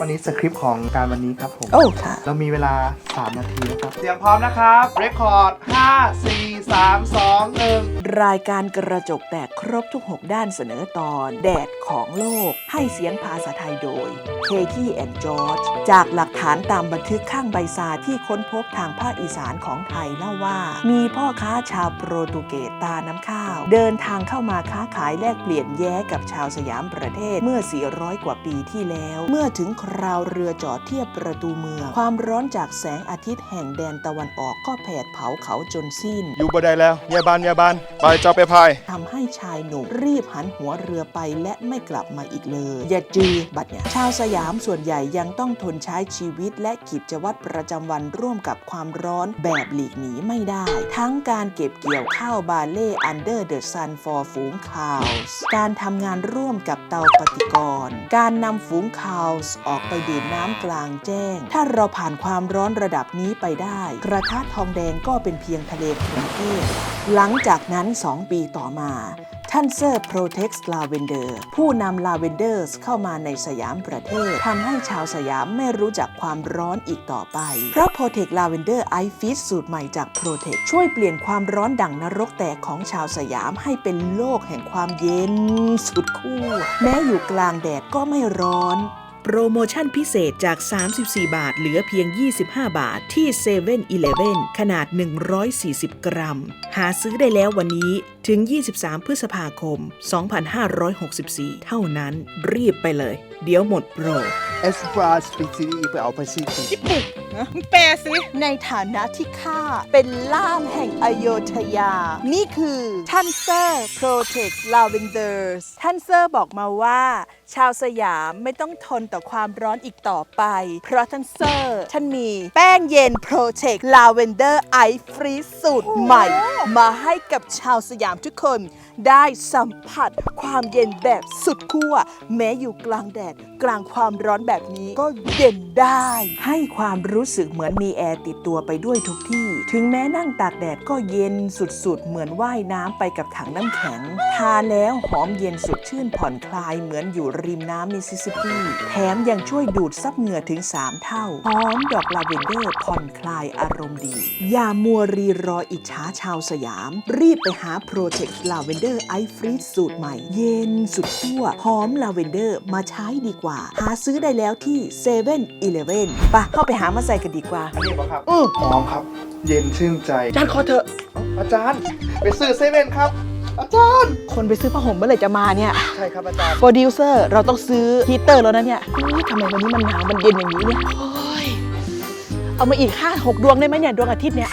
วันนี้สคริปต์ของการวันนี้ครับผม โอ้ค่ะ เรามีเวลา 3 นาทีนะครับเสียงพร้อมนะครับ เรคคอร์ด 5 4 3 2 1รายการกระจกแตกครบทุก 6 ด้านเสนอตอนแดดของโลกให้เสียงภาษาไทยโดยเคที่แอนจอร์จจากหลักฐานตามบันทึกข้างใบซาที่ค้นพบทางภาคอีสานของไทยเล่าว่า มีพ่อค้าชาวโปรตุเกสตาน้ำข้าว เดินทางเข้ามาค้าขายแลกเปลี่ยนแย้กับชาวสยามประเทศเมื่อ 400 กว่าปีที่แล้ว เมื่อถึงคราวเรือจอดเทียบประตูเมือง ความร้อนจากแสงอาทิตย์แห่งแดนตะวันออกก็แผดเผาเขาจนสิ้น อยู่บ่ได้แล้วเมียบานเมียบานไปเจ้าไปพายทำให้ชายหนุ่มรีบหันหัวเรือไปและไม่กลับมาอีกเลย อย่าจือบัดเนี่ยชาวสยามส่วนใหญ่ยังต้องทนใช้ชีวิตและกิจวัตรประจำวันร่วมกับความร้อนแบบหลีกหนีไม่ได้ ทั้งการเก็บเกี่ยวข้าวบาเล่ Under the Sun for ฝูงคาวส์การทำงานร่วมกับเตาปฏิกรณ์การนำฝูงคาวส์ออกไปดื่มน้ำกลางแจ้ง ถ้าเราผ่านความร้อนระดับนี้ไปได้ กระทะทองแดงก็เป็นเพียงทะเลกรุงเทพหลังจากนั้น 2 ปีต่อมา ท่านเซอร์ Protect Lavender ผู้นำ Lavenders เข้ามาในสยามประเทศทำให้ชาวสยามไม่รู้จักความร้อนอีกต่อไป เพราะ Protect Lavender Ice Fit สูตรใหม่จาก Protect ช่วยเปลี่ยนความร้อนดั่งนรกแตกของชาวสยามให้เป็นโลกแห่งความเย็นสุดคู่ แม้อยู่กลางแดดก็ไม่ร้อน โปรโมชั่นพิเศษจาก 34 บาท เหลือเพียง 25 บาทที่7 e เ e ่ e อขนาด 140 กรัม หาซื้อได้แล้ววันนี้ถึง 23 พฤษภาคม 2564 เท่านั้นรีบไปเลย เดี๋ยวหมดโปรเอสปราสปิซิลีไปเอาไปซิฟิญี่ปุ่นนะแปลสิในฐานะที่ข้าเป็นล่ามแห่งอโยธยา นี่คือท่านเซอร์ Protect Lavenders ท่านเซอร์บอกมาว่า ชาวสยามไม่ต้องทนต่อความร้อนอีกต่อไป เพราะท่านเซอร์ ท่านมีแป้งเย็น Protect Lavender Ice Freeze สูตรใหม่ มาให้กับชาวสยามทุกคน ได้สัมผัสความเย็นแบบสุดขั้วแม้อยู่กลางแดดกลางความร้อนแบบนี้ก็เย็นได้ ให้ความรู้สึกเหมือนมีแอร์ติดตัวไปด้วยทุกที่ ถึงแม้นั่งตากแดดก็เย็นสุดๆ เหมือนว่ายน้ำไปกับถังน้ำแข็ง ทาแล้วหอมเย็นสดชื่นผ่อนคลายเหมือนอยู่ริมน้ำมิสซิสซิปปี แถมยังช่วยดูดซับเหงื่อถึง 3 เท่า หอมดอกลาเวนเดอร์ผ่อนคลายอารมณ์ดี อย่ามัวรีรออิจฉาชาวสยาม รีบไปหา Protect Lavender Ice Freeze สูตรใหม่ เย็นสุดขั้วหอมลาเวนเดอร์มาใช้ดีกว่า หาซื้อได้แล้วที่7 e เ e ่ e อปะเข้าไปหามาใส่กันดีกว่า อันนี้ป่ะครับอือหอมครับ เย็นชื่นใจจานคอเถอะ อาจารย์ ไปซื้อเซเว่นครับ อาจารย์ คนไปซื้อผ้าห่มเมื่อไหร่จะมาเนี่ยใช่ครับอาจารย์ โปรดิวเซอร์เราต้องซื้อฮีตเตอร์แล้วนะเนี่ยอุ๊ยทำไมวันนี้มันหนาวมันเย็นอย่างนี้เนี่ยโอ้ยเอามาอีก5 6ดวงได้ไหมเนี่ยดวงอาทิตย์เนี่ย